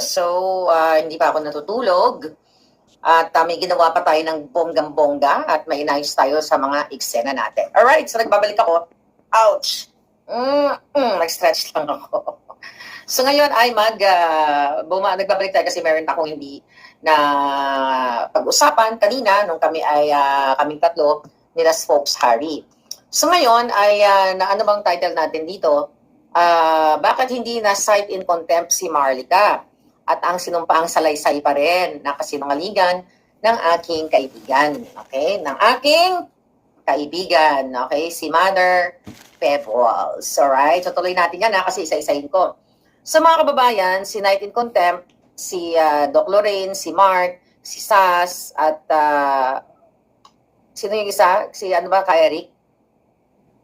So, ah, hindi pa ako natutulog. At ah, may ginawa pa tayo ng bonggang-bongga at may inayos tayo sa mga eksena natin. Alright, so nagbabalik ako. Ouch! Mm, mm, nag-stretch lang ako. So ngayon ay mag, ah, buma, nagbabalik tayo kasi meron akong hindi na pag-usapan kanina nung kami ay ah, kaming tatlo nila Spokes Harry. So ngayon ay ah, na ano bang title natin dito? Ah, bakit hindi na cite in contempt si Marlica? At ang sinumpaang salaysay pa rin na kasinungalingan ng aking kaibigan. Okay? Ng aking kaibigan. Okay? Si Mother Pebbles. Alright? So tuloy natin yan ha, kasi isa-isahin ko. So mga kababayan, si Night in Contempt, si ah, Doc Lorraine, si Mark, si Sas, at ah, sino yung isa? Si ano ba, kay Eric?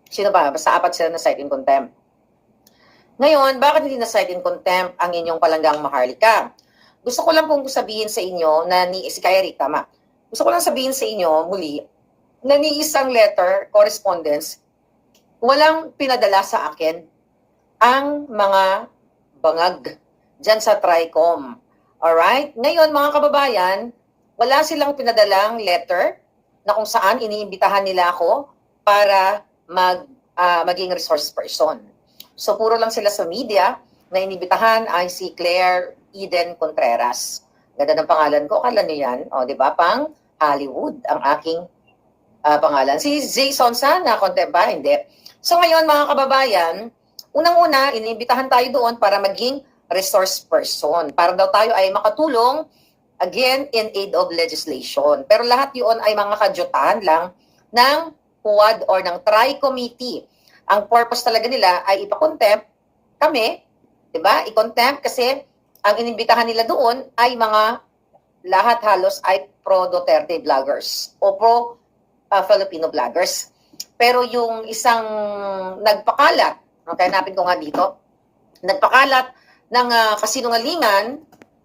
Sino ba? Basta apat sila na cite in contempt. Ngayon, bakit hindi na cite in contempt ang inyong palanggang Maharlika? Gusto ko lang pong sabihin sa inyo na ni si Kay Eric, tama. Gusto ko lang sabihin sa inyo muli na ni isang letter, correspondence, walang pinadala sa akin ang mga bangag dyan sa TRICOM. Alright? Ngayon, mga kababayan, wala silang pinadalang letter na kung saan iniimbitahan nila ako para mag, ah, maging resource person. So, puro lang sila sa media na inibitahan ay si Claire Eden Contreras. Ganda ng pangalan ko. Akala niyo yan. O, di ba? Pang Hollywood ang aking ah, pangalan. Si Jason sana, contempt ba? Hindi. So, ngayon, mga kababayan, unang-una, inibitahan tayo doon para maging resource person. Para daw tayo ay makatulong again in aid of legislation. Pero lahat yun ay mga kadyutan lang ng PUAD or ng Tri-Committee. Ang purpose talaga nila ay ipakontempt kami, 'di ba? I-contempt kasi ang inimbitahan nila doon ay mga lahat halos ay pro Duterte vloggers o pro uh, Filipino vloggers. Pero yung isang nagpakalat, okay, hanapin ko nga dito, nagpakalat ng uh, kasinungalingan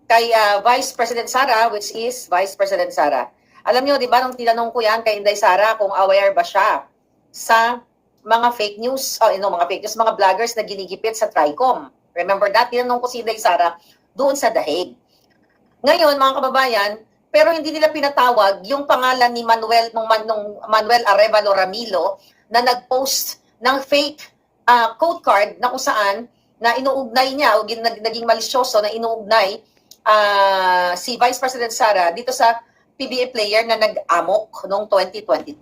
kay uh, Vice President Sara, which is Vice President Sara. Alam niyo, di ba, nung tinanong ko yan kay Inday Sara kung aware ba siya sa mga fake news, oh, you know, mga fake news, mga vloggers na ginigipit sa TRICOM. Remember that? Tinanong ko si Inday Sara doon sa Dahig. Ngayon, mga kababayan, pero hindi nila pinatawag yung pangalan ni Manuel nung, nung Manuel Arevalo Ramilo na nag-post ng fake uh, code card na kung saan na inuugnay niya o naging malisyoso na inuugnay uh, si Vice President Sara dito sa PBA player na nag-amok noong 2022.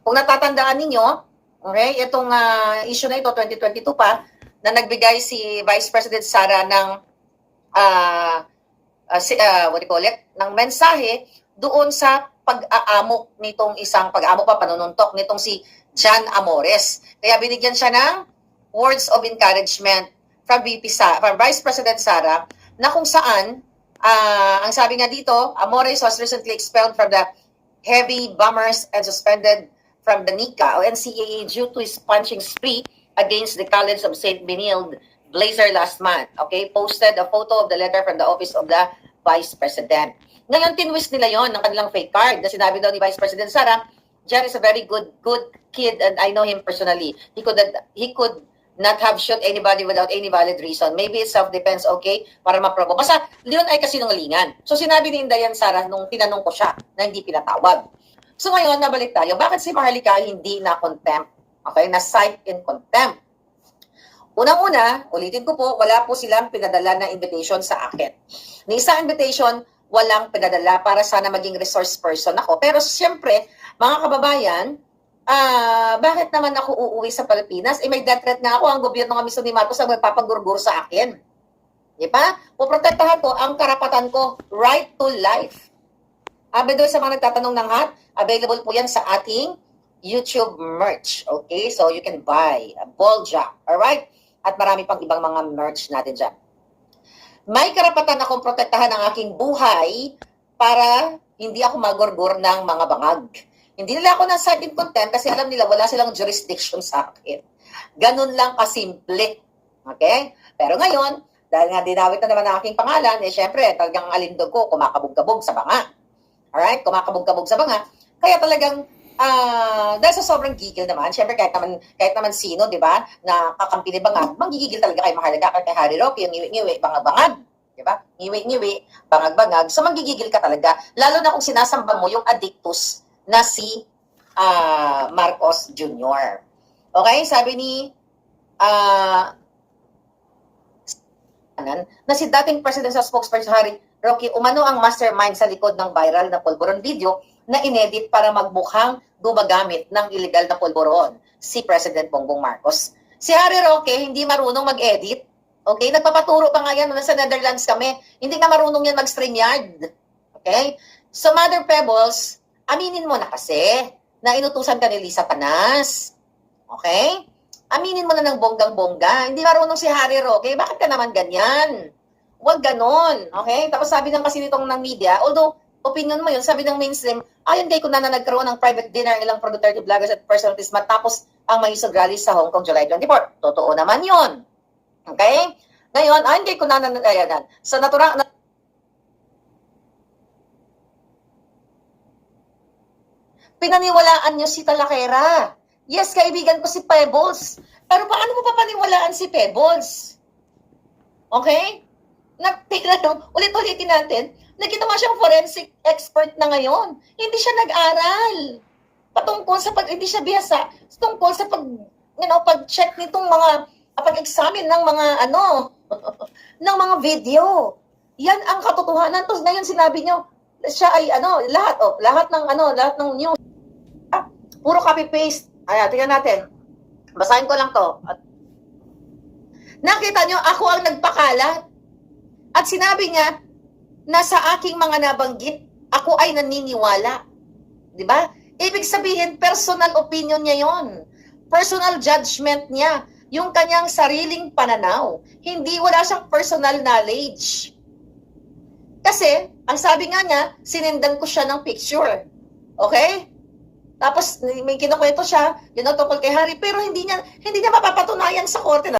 Kung natatandaan ninyo, okay, itong uh, issue na ito, 2022 pa, na nagbigay si Vice President Sara ng uh, uh, si, uh, what do you call it, ng mensahe doon sa pag-aamok nitong isang pag-aamok pa panununtok nitong si John Amores. Kaya binigyan siya ng words of encouragement from VP Sa, from Vice President Sara na kung saan Uh, ang sabi nga dito, Amores was recently expelled from the heavy bombers and suspended from the NICA o NCAA due to his punching spree against the College of St. Benilde Blazer last month. Okay, posted a photo of the letter from the office of the Vice President. Ngayon, tinwist nila yon ng kanilang fake card na sinabi daw ni Vice President Sara, Jan is a very good good kid and I know him personally. He could he could not have shot anybody without any valid reason. Maybe it's self-defense, okay, para ma-provoke. Basta, Leon ay kasinungalingan. So, sinabi ni Indayan Sara nung tinanong ko siya na hindi pinatawag. So, ngayon, nabalik tayo. Bakit si Maharlika hindi na contempt? Okay, na cite in contempt. Unang-una, ulitin ko po, wala po silang pinadala na invitation sa akin. Ni isang invitation, walang pinadala para sana maging resource person ako. Pero siyempre, mga kababayan, ah, bakit naman ako uuwi sa Pilipinas? Eh, may death threat nga ako. Ang gobyerno nga mismo ni Marcos ang magpapagurgur sa akin. Di ba? Puprotektahan ko ang karapatan ko, right to life. Abe doon sa mga nagtatanong ng hat, available po yan sa ating YouTube merch. Okay? So, you can buy a ball jack. Alright? At marami pang ibang mga merch natin dyan. May karapatan akong protektahan ang aking buhay para hindi ako magurgur ng mga bangag. Hindi nila ako nasa in content kasi alam nila wala silang jurisdiction sa akin. Ganun lang kasimple. Okay? Pero ngayon, dahil nga dinawit na naman ang aking pangalan, eh syempre, talagang alindog ko, kumakabog-kabog sa banga. Alright? Kumakabog-kabog sa banga. Kaya talagang, uh, dahil sa sobrang gigil naman, syempre kahit naman, kahit naman sino, di ba, na kakampi ni bangag, manggigigil talaga kay Mahalaga kay Harry Roque, yung ngiwi-ngiwi, bangag-bangag. Di ba? Ngiwi-ngiwi, bangag-bangag. So, magigigil ka talaga. Lalo na kung sinasamba mo yung addictus na si ah, Marcos Jr. Okay? Sabi ni ah, na si dating presidential spokesperson Harry Roque umano ang mastermind sa likod ng viral na pulburon video na inedit para magmukhang gumagamit ng illegal na pulburon si President Bongbong Marcos. Si Harry Roque hindi marunong mag-edit. Okay? Nagpapaturo pa nga yan nasa Netherlands kami. Hindi nga marunong yan mag-StreamYard. Okay? So, Mother Pebbles, aminin mo na kasi na inutusan ka ni Lisa Panas. Okay? Aminin mo na ng bonggang-bongga. Hindi marunong si Harry Roque. Bakit ka naman ganyan? Huwag ganon. Okay? Tapos sabi ng kasi nitong ng media, although opinion mo yun, sabi ng mainstream, ayon kay kuna na nagkaroon ng private dinner ilang pro Duterte vloggers at personalities matapos ang Mayusog rally sa Hong Kong July 24. Totoo naman yun. Okay? Ngayon, ayon kay kuna na ayan, sa natural na, pinaniwalaan niyo si Talakera. Yes, kaibigan ko si Pebbles. Pero paano mo papaniwalaan si Pebbles? Okay? Nagtignan nyo, ulit-ulitin natin, na ginawa siyang forensic expert na ngayon. Hindi siya nag-aral. Patungkol sa pag, hindi siya biyasa, tungkol sa pag, you know, pag-check nitong mga, ah, pag-examine ng mga, ano, ng mga video. Yan ang katotohanan. Tapos ngayon sinabi nyo, siya ay, ano, lahat, oh, lahat ng, ano, lahat ng news. Ah, puro copy-paste. Ayan, tingnan natin. Basahin ko lang to. At, nakita nyo, ako ang nagpakalat. At sinabi niya, na sa aking mga nabanggit, ako ay naniniwala. Di ba? Ibig sabihin, personal opinion niya yon. Personal judgment niya. Yung kanyang sariling pananaw. Hindi wala siyang personal knowledge. Kasi, ang sabi nga niya, sinindan ko siya ng picture. Okay? Tapos may kinukwento siya, yun ang tungkol kay Harry, pero hindi niya hindi niya mapapatunayan sa korte na